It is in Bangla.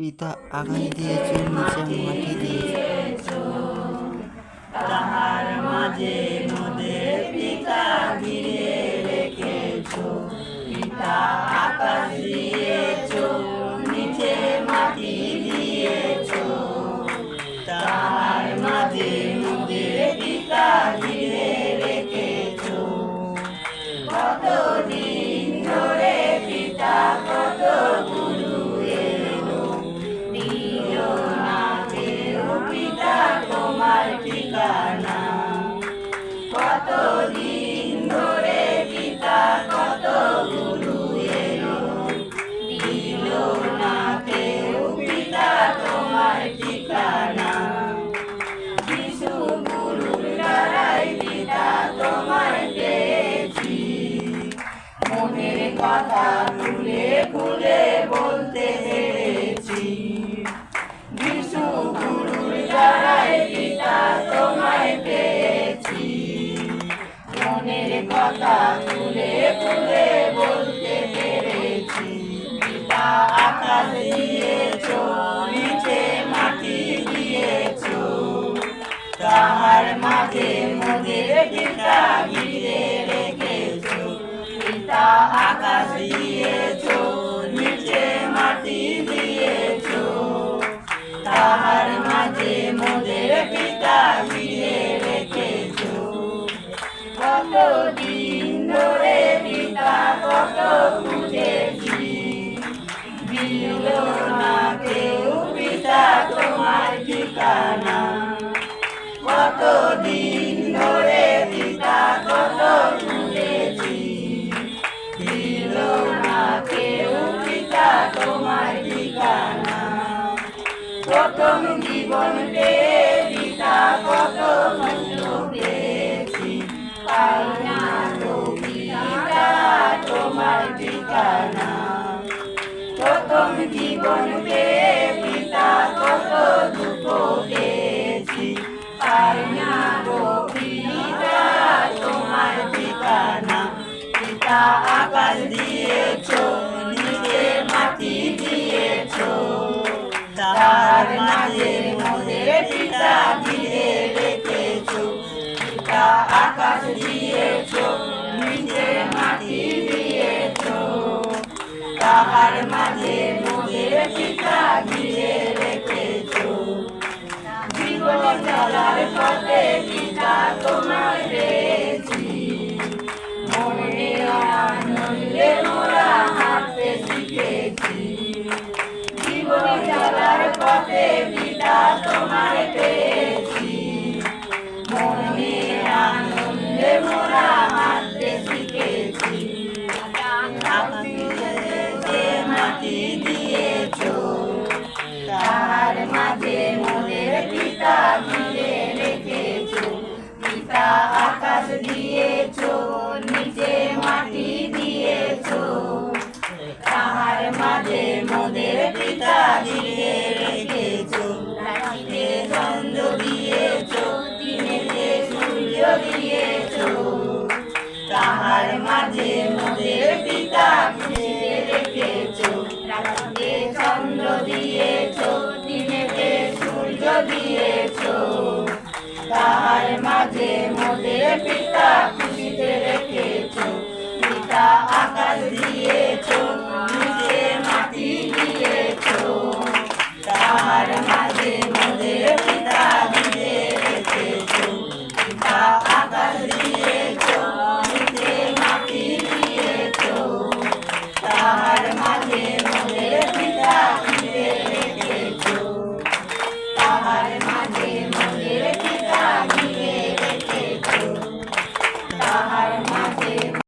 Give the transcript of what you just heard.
পিতা আকাশ দিয়েছ, নিচে মাটি দিয়েছ। তাহার মাঝে মোদের পিতা ঘিরে রেখেছ, পিতা আকাশ দিয়েছ, নিচে মাটি দিয়েছ। তাহার মাঝে মোদের পিতা ঘিরে রেখেছ কতদিন Católica. মনের কথা খুলে প্রথম জীবন পিতা কত কষ্ট পেয়েছি পাই না তোমার ঠিকানা প্রথম জীবন পেয়ে পিতা কত দুঃখ পেয়েছি পাই না তোমার ঠিকানা পিতা তাহার মাঝে মোদের পিতা ঘিরে রেখেছ। জীবন চলার পথে পিতা তোমার ঘিরে রেখেছ রাখিতে চন্দ্র দিয়েছ দিনেতে সূর্য দিয়েছ তাহার মাঝে মোদের পিতা ঘিরে রেখেছ রাখিতে চন্দ্র মাঝে পিতা